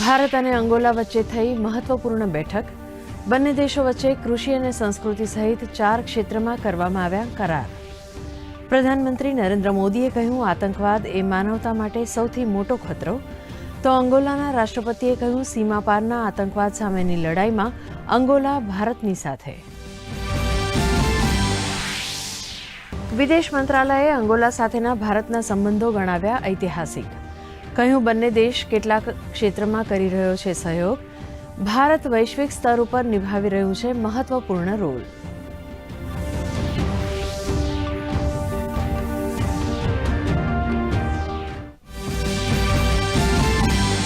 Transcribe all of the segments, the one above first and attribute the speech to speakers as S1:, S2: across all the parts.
S1: ભારત અને અંગોલા વચ્ચે થઈ મહત્વપૂર્ણ બેઠક. બંને દેશો વચ્ચે કૃષિ અને સંસ્કૃતિ સહિત ચાર ક્ષેત્રમાં કરવામાં આવ્યા કરાર. પ્રધાનમંત્રી નરેન્દ્ર મોદીએ કહ્યું, આતંકવાદ એ માનવતા માટે સૌથી મોટો ખતરો. તો અંગોલાના રાષ્ટ્રપતિએ કહ્યું, સીમા પારના આતંકવાદ સામેની લડાઈમાં અંગોલા ભારતની સાથે. વિદેશ મંત્રાલયે અંગોલા સાથેના ભારતના સંબંધો ગણાવ્યા ઐતિહાસિક. કહ્યું, બંને દેશ કેટલાક ક્ષેત્રમાં કરી રહ્યો છે સહયોગ. ભારત વૈશ્વિક સ્તર ઉપર નિભાવી રહ્યું છે મહત્વપૂર્ણ રોલ.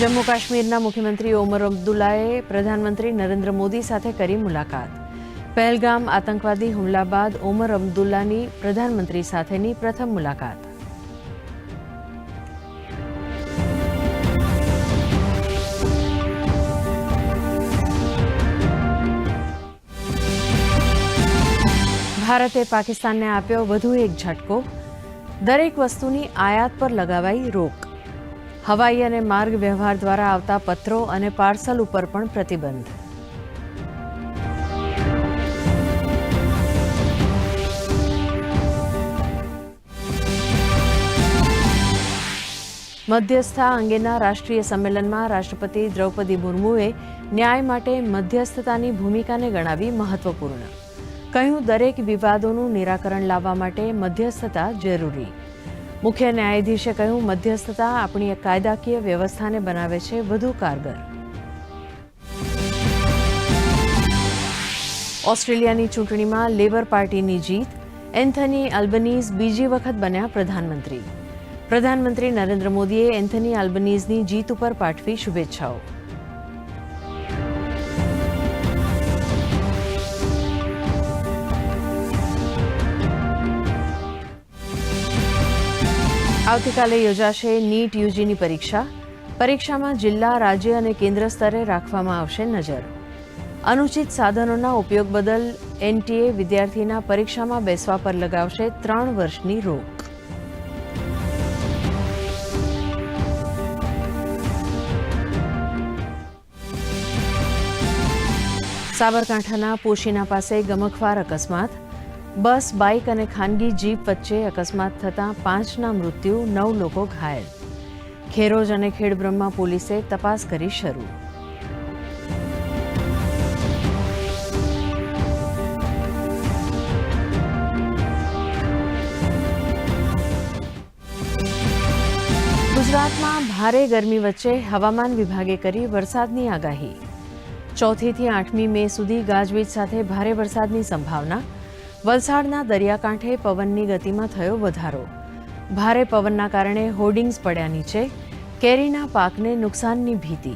S1: જમ્મુ કાશ્મીરના મુખ્યમંત્રી ઓમર અબ્દુલ્લાએ પ્રધાનમંત્રી નરેન્દ્ર મોદી સાથે કરી મુલાકાત. પહેલગામ આતંકવાદી હુમલા બાદ ઓમર અબ્દુલ્લાની પ્રધાનમંત્રી સાથેની પ્રથમ મુલાકાત. ભારતે પાકિસ્તાનને આપ્યો વધુ એક ઝટકો. દરેક વસ્તુની આયાત પર લગાવાઈ રોક. હવાઈ અને માર્ગ વ્યવહાર દ્વારા આવતા પત્રો અને પાર્સલ ઉપર પણ પ્રતિબંધ. મધ્યસ્થતા અંગેના રાષ્ટ્રીય સંમેલનમાં રાષ્ટ્રપતિ દ્રૌપદી મુર્મુએ ન્યાય માટે મધ્યસ્થતાની ભૂમિકાને ગણાવી મહત્વપૂર્ણ. કહ્યું, દરેક વિવાદોનું નિરાકરણ લાવવા માટે મધ્યસ્થતા જરૂરી. મુખ્ય ન્યાયાધીશે કહ્યું, મધ્યસ્થતા આપણી કાયદાકીય વ્યવસ્થાને બનાવે છે, વધુ કારગર. ઓસ્ટ્રેલિયાની ચૂંટણીમાં લેબર પાર્ટીની જીત, એન્થની આલ્બનીઝ બીજી વખત બન્યા પ્રધાનમંત્રી. પ્રધાનમંત્રી નરેન્દ્ર મોદીએ એન્થની આલ્બનીઝની જીત ઉપર પાઠવી શુભેચ્છાઓ. આવતીકાલે યોજાશે નીટ યુજીની પરીક્ષા. પરીક્ષામાં જિલ્લા, રાજ્ય અને કેન્દ્ર સ્તરે રાખવામાં આવશે નજર. અનુચિત સાધનોના ઉપયોગ બદલ એનટીએ વિદ્યાર્થીના પરીક્ષામાં બેસવા પર લગાવશે ત્રણ વર્ષની રોક. સાબરકાંઠાના પોશીના પાસે ગમખવાર અકસ્માત. બસ, બાઇક અને ખાનગી જીપ વચ્ચે અકસ્માત થતાં પાંચના મૃત્યુ, નવ લોકો ઘાયલ. ખેરોજ અને ખેડબ્રહ્મા પોલીસે તપાસ કરી શરૂ. ગુજરાતમાં ભારે ગરમી વચ્ચે હવામાન વિભાગે કરી વરસાદની આગાહી. ચોથીથી આઠમી મે સુધી ગાજવીજ સાથે ભારે વરસાદની સંભાવના વલસાડના દરિયાકાંઠે પવનની ગતિમાં થયો વધારો. ભારે પવનના કારણે હોર્ડિંગ્સ પડ્યા નીચે. કેરીના પાકને નુકસાનની ભીતિ.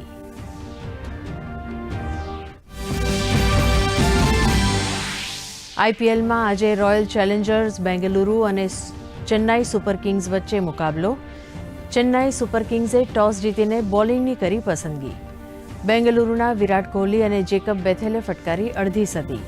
S1: આઈપીએલમાં આજે રોયલ ચેલેન્જર્સ બેંગલુરુ અને ચેન્નાઈ સુપર કિંગ્સ વચ્ચે મુકાબલો. ચેન્નાઈ સુપર કિંગ્સે ટોસ જીતીને બોલિંગની કરી પસંદગી. બેંગલુરુના વિરાટ કોહલી અને જેકબ બેથેલે ફટકારી અડધી સદી.